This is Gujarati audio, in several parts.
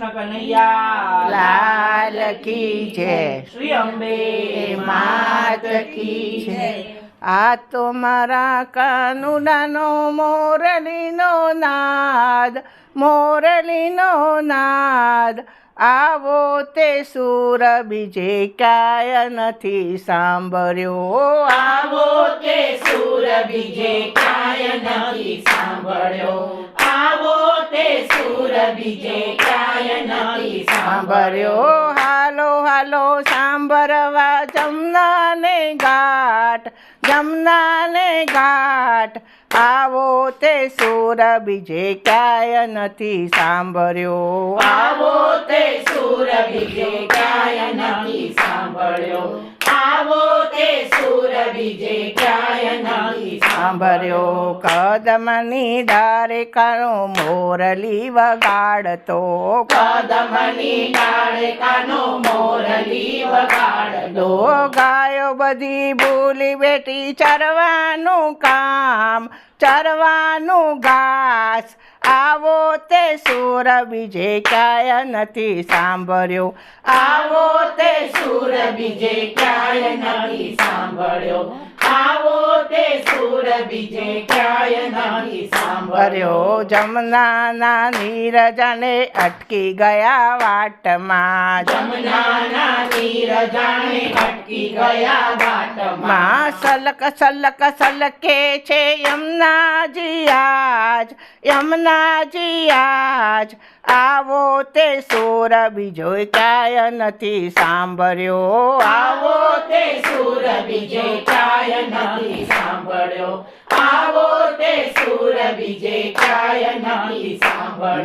કનૈયા લાલ કી છે શ્રી અંબે માત કી જય. આ તો મારા કાનુડાનો મોરલીનો નાદ મોરલીનો નાદ. આવો તે સુર બીજે કાય નથી સાંભળ્યો. આવો તે સુર બીજે કાય નથી સાંભળ્યો. સુર બીજે ક્યાંય નથી સાંભળ્યો હાલો હાલો સાંભળવા જમનાને ઘાટ જમનાને ઘાટ આવો તે સુર બીજે ક્યાંય નથી સાંભળ્યો આવો તે સુર બીજે ક્યાંય નથી સાંભળ્યો આવો તે સુર બીજે ક્યાંય નથી સાંભળ્યો કદમની ડારે કાનો મોરલી વગાડતો. કદમની ડાળે કાનો મોરલી વગાડતો. ગાયો બધી ભૂલી બેટી ચરવાનું કામ ચરવાનું ઘાસ આવો તે સુર બીજે ક્યાંય નથી સાંભળ્યો. આવો તે સુર બીજે ક્યાંય નથી સાંભળ્યો. આવો તે સુર બીજે ક્યાંય ભર્યો જમનાના નીરજને અટકી ગયા વાટમાં. જમનાના નીરજને અટકી ગયા વાટમાં. સલક સલક સલકે છે યમુનાજી આજ યમુનાજી આજ. આવો તે સુર બીજો કાય નથી સાંભળ્યો. આવો તે સુર બીજો કાય નથી સાંભળ્યો આવો તે સુર બીજે ક્યાંય નથી સાંભળ્યો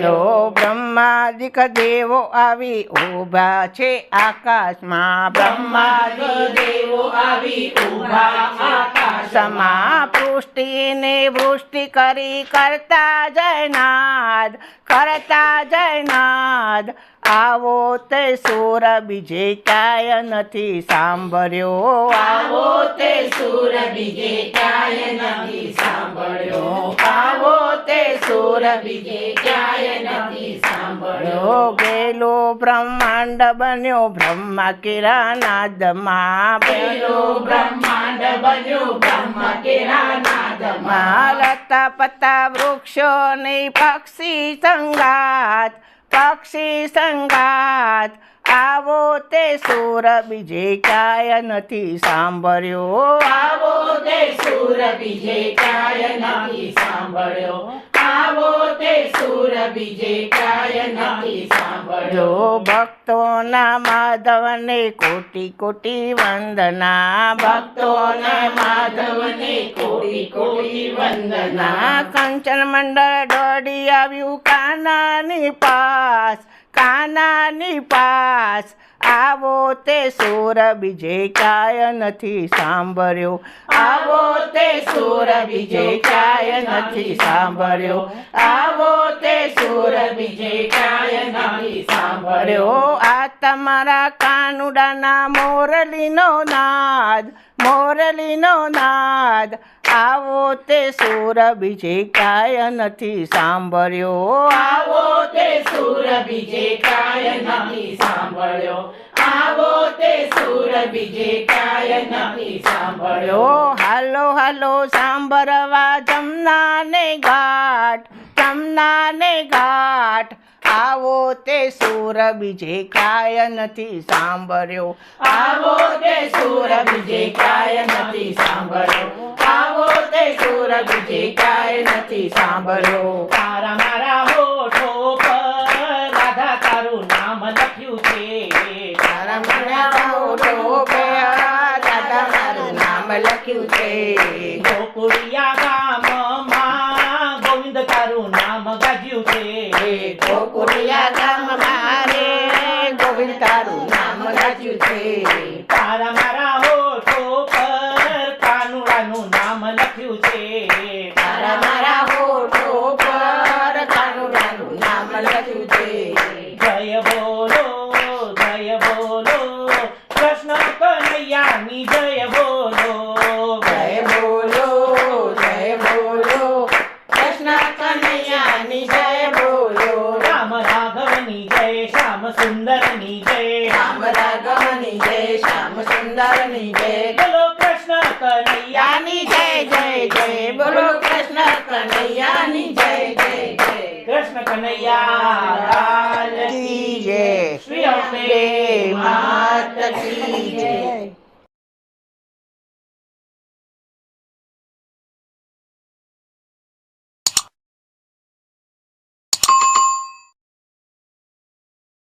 જો બ્રહ્માદિક દેવો આવી ઊભા છે આકાશમાં. બ્રહ્માદિક દેવો આવી ઊભા આકાશમાં. સમા પૃષ્ટિને વૃષ્ટિ કરી કરતા જયનાદ કરતા જયનાદ. આવો તે સુર બીજે ક્યાંય નથી સાંભળ્યો. આવો તે સુર બીજે ક્યાંય નથી સાંભળ્યો. આવો તે સુર બીજે ક્યાંય નથી સાંભળ્યો. ગેલો બ્રહ્માંડ બન્યો બ્રહ્મા કિરાનાદમાં ગેલો બ્રહ્માંડ બન્યો બ્રહ્મ કેરા નાદમાં માલતા પતા વૃક્ષો ને પક્ષી સંગાત. પક્ષી સંગાત આવો તે સુર બીજે કાય નથી સાંભળ્યો. આવો તે સુર બીજે ક્યાંય નથી સાંભળ્યો. આવો તે સુર બીજે કાય નથી સાંભળો જો ભક્તોના માધવને કોટી કોટી વંદના ભક્તોને માધવને કોટી કોટી વંદના. કંચન મંડળ દોડી આવ્યું કાનાની પાસ. કાનાની પાસ આવો તે સુર બીજે કાય નથી સાંભળ્યો. આવો તે સુર બીજે કાય નથી સાંભળ્યો. આવો તે સુર બીજે કાય નથી સાંભળ્યો. આ તમારા કાનુડાના મોરલીનો નાદ મોરલીનો નાદ આવો તે સુર બીજે કાય નથી સાંભળ્યો. આવો તે સુર બીજે કાય નથી સાંભળ્યો. આવો તે સુર બીજે કાય નથી સાંભળ્યો. હાલો હાલો સાંભળવા જમનાને ઘાટ જમનાને ઘાટ. આવો તે સુર બીજે કાય નથી સાંભળ્યો. આવો તે સુર બીજે કાય નથી સાંભળ્યો. આવો તે સુર બીજે કાય નથી સાંભળ્યો. તારા મારા હોઠો પર રાધા તારું નામ લખ્યું છે. તારા મારા હોઠો પર રાધા મારું નામ લખ્યું છે. ગોકુળિયા બોલો જય બોલો કૃષ્ણ કનૈયાની જય બોલો. જય બોલો જય બોલો કૃષ્ણ કનૈયાની જય બોલો. રામ રાઘવની જય શ્યામ સુંદરની જય. રામ રાગમની જય શ્યામ સુંદરની જય. બોલો કૃષ્ણ કનૈયા યાની જય જય જય. બોલો કૃષ્ણ કનૈયાની જય જય જય. કૃષ્ણ કનૈયા શ્રી અંબે માતા કી